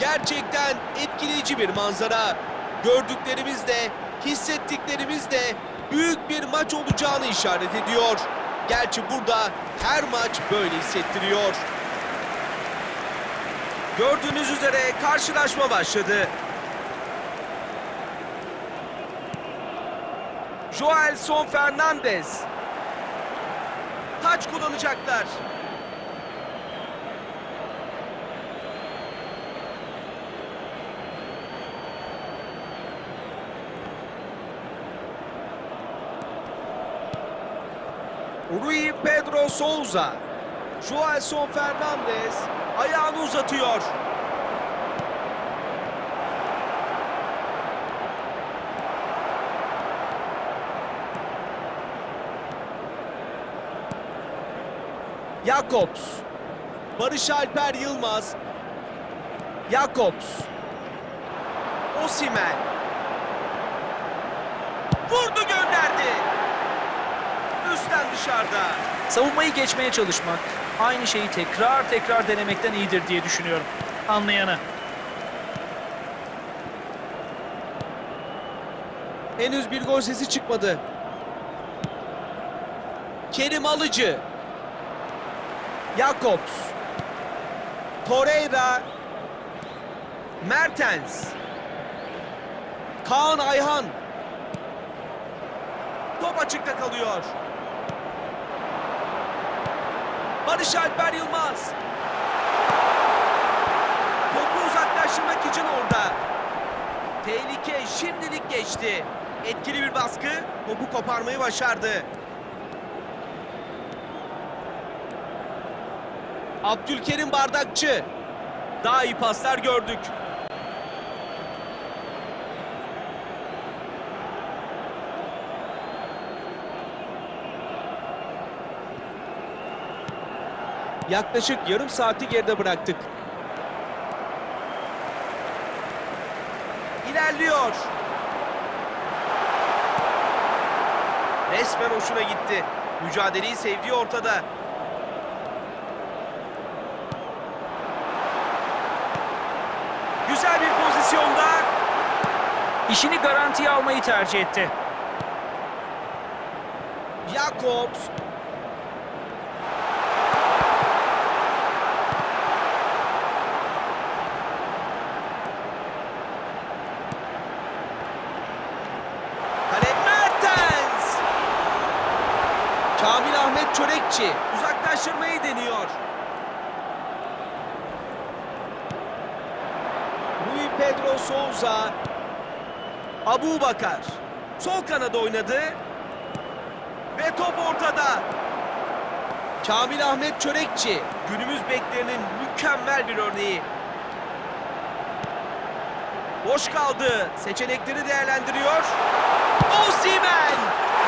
Gerçekten etkileyici bir manzara. Gördüklerimiz de, hissettiklerimiz de büyük bir maç olacağını işaret ediyor. Gerçi burada her maç böyle hissettiriyor. Gördüğünüz üzere karşılaşma başladı. Joelson Fernandez. Taç kullanacaklar. Rui Pedro Souza. Joelson Fernandez ayağını uzatıyor. Jakobs. Barış Alper Yılmaz. Jakobs. Osimen. Vurdu gönderdi. Üstten dışarıda. Savunmayı geçmeye çalışmak, aynı şeyi tekrar tekrar denemekten iyidir diye düşünüyorum. Anlayana. Henüz bir gol sesi çıkmadı. Kerim Alıcı. Jakobs. Torreira. Mertens. Kaan Ayhan. Top açıkta kalıyor. Barış Alper Yılmaz. Topu uzaklaştırmak için orada. Tehlike şimdilik geçti. Etkili bir baskı topu koparmayı başardı. Abdülkerim Bardakçı. Daha iyi paslar gördük. Yaklaşık yarım saati geride bıraktık. İlerliyor. Resmen hoşuna gitti. Mücadeleyi sevdiği ortada. Güzel bir pozisyonda. İşini garantiye almayı tercih etti. Jakobs. Kale Mertens. Kamil Ahmet Çörekçi uzaklaştırmayı deniyor. Rui Pedro Souza. Abu Bakar. Sol kanada oynadı. Ve top ortada. Kamil Ahmet Çörekçi günümüz beklerinin mükemmel bir örneği. Boş kaldı. Seçenekleri değerlendiriyor. Osimhen!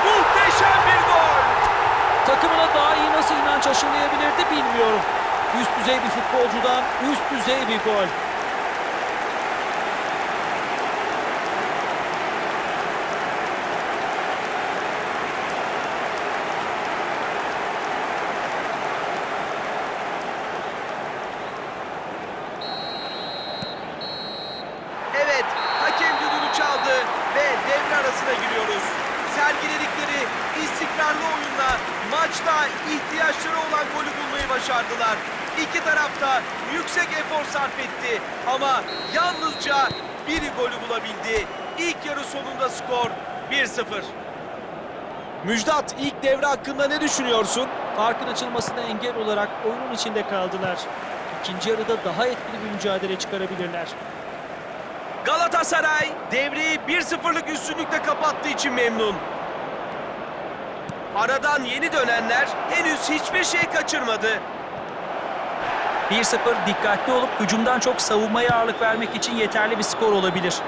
Muhteşem bir gol! Takımına daha iyi nasıl inanç aşılayabilirdi bilmiyorum. Üst düzey bir futbolcudan üst düzey bir gol. Evet, hakem düdüğünü çaldı ve devre arasına giriyoruz. Sergiledikleri istikrarlı oyunla maçta ihtiyaçları olan golü bulmayı başardılar. İki tarafta yüksek efor sarf etti ama yalnızca biri golü bulabildi. İlk yarı sonunda skor 1-0. Müjdat ilk devre hakkında ne düşünüyorsun? Farkın açılmasına engel olarak oyunun içinde kaldılar. İkinci yarıda daha etkili bir mücadele çıkarabilirler. Galatasaray devreyi 1-0'lık üstünlükle kapattığı için memnun. Aradan yeni dönenler henüz hiçbir şey kaçırmadı. 1-0 dikkatli olup hücumdan çok savunmaya ağırlık vermek için yeterli bir skor olabilir.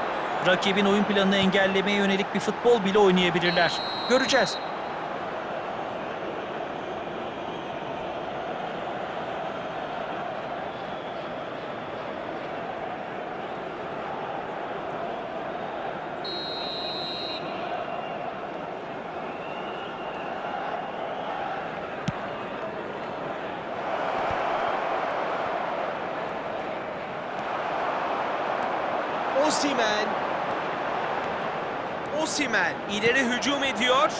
Rakibin oyun planını engellemeye yönelik bir futbol bile oynayabilirler. Göreceğiz. Osimen. Osimen ileri hücum ediyor.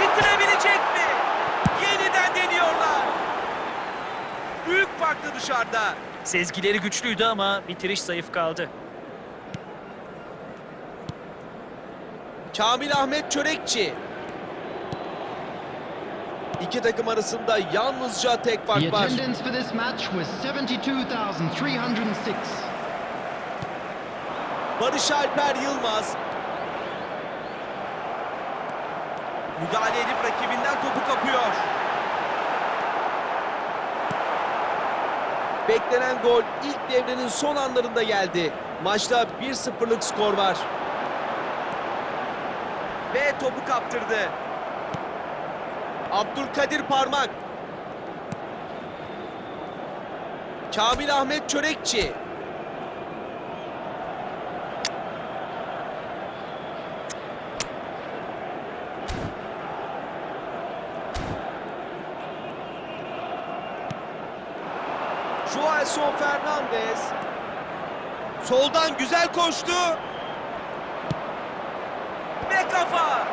Bitirebilecek mi? Yeniden deniyorlar. Büyük farklı dışarıda. Sezgileri güçlüydü ama bitiriş zayıf kaldı. Kamil Ahmet Çörekçi. İki takım arasında yalnızca tek The fark var. Barış Alper Yılmaz. Müdahale edip rakibinden topu kapıyor. Beklenen gol ilk devrenin son anlarında geldi. Maçta 1-0'lık skor var. Ve topu kaptırdı. Abdülkadir Parmak. Kamil Ahmet Çörekçi. Joelson Fernandez. Soldan güzel koştu. Ve kafa.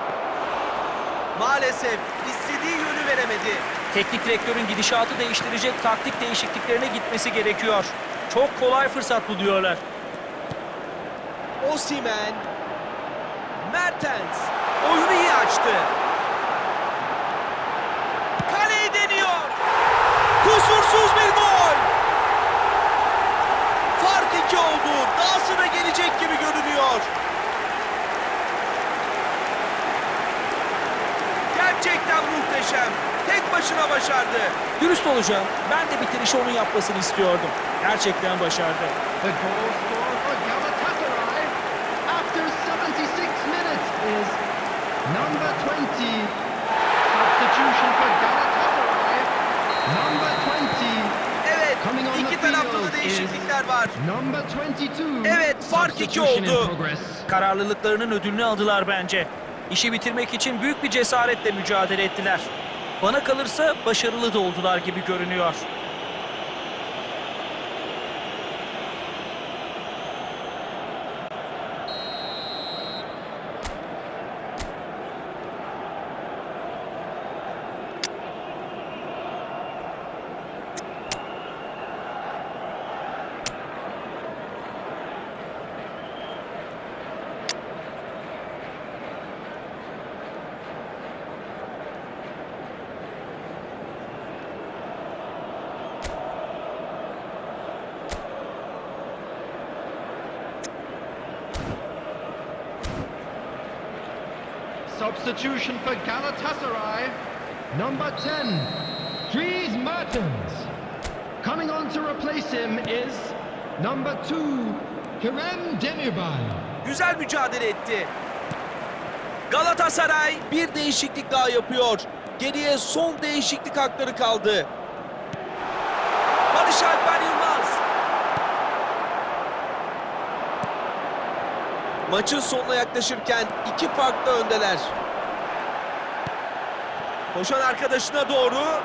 Maalesef istediği yönü veremedi. Teknik direktörün gidişatı değiştirecek taktik değişikliklerine gitmesi gerekiyor. Çok kolay fırsat buluyorlar. Osimen. Mertens. Oyunu iyi açtı. Kaleyi deniyor. Kusursuz bir gol. İki oldu. Daha sıra gelecek gibi görünüyor. Gerçekten muhteşem. Tek başına başardı. Dürüst olacağım. Ben de bitirişi onun yapmasını istiyordum. Gerçekten başardı. The goal scorer for Galatasaray after 76 minutes is number 20. Substitution for Galatasaray. Number 20. Evet, Coming on the iki tarafta da field değişiklikler var. Number 22. Evet, fark iki Substitution in oldu. progress. Kararlılıklarının ödülünü aldılar bence. İşi bitirmek için büyük bir cesaretle mücadele ettiler. Bana kalırsa başarılı da oldular gibi görünüyor. Substitution for Galatasaray. Number 10, Dries Mertens. Coming on to replace him is number 2, Kerem Demirbay. Güzel mücadele etti. Galatasaray bir değişiklik daha yapıyor. Geriye son değişiklik hakları kaldı. Barış Alper Yılmaz. Maçın sonuna yaklaşırken iki farklı öndeler. Koşan arkadaşına doğru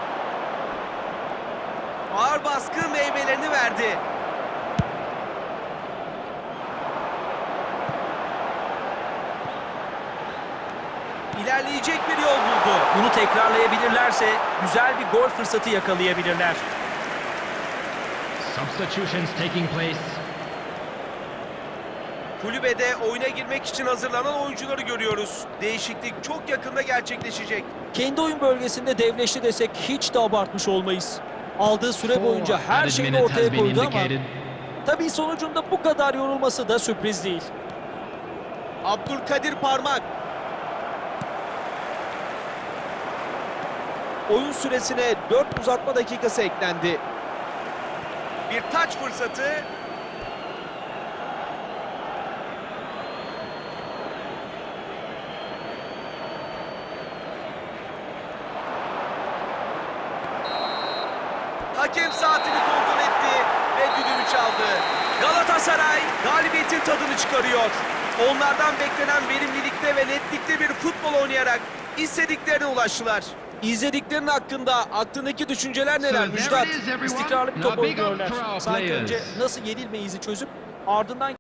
ağır baskı meyvelerini verdi. İlerleyecek bir yol buldu. Bunu tekrarlayabilirlerse güzel bir gol fırsatı yakalayabilirler. Substitutions taking place. Kulübede oyuna girmek için hazırlanan oyuncuları görüyoruz. Değişiklik çok yakında gerçekleşecek. Kendi oyun bölgesinde devleşti desek hiç de abartmış olmayız. Aldığı süre boyunca her şeyini ortaya koydu ama tabii sonucunda bu kadar yorulması da sürpriz değil. Abdülkadir Parmak. oyun süresine 4 uzatma dakikası eklendi. Bir taç fırsatı. Hakem saatini kontrol etti ve düdüğünü çaldı. Galatasaray galibiyetin tadını çıkarıyor. Onlardan beklenen verimlilikte ve netlikte bir futbol oynayarak istediklerine ulaştılar. İzlediklerinin hakkında aklındaki düşünceler neler Müjdat? İstikrarlı bir top oynuyorlar. Sanki önce nasıl yenilmeyiz'i çözüp ardından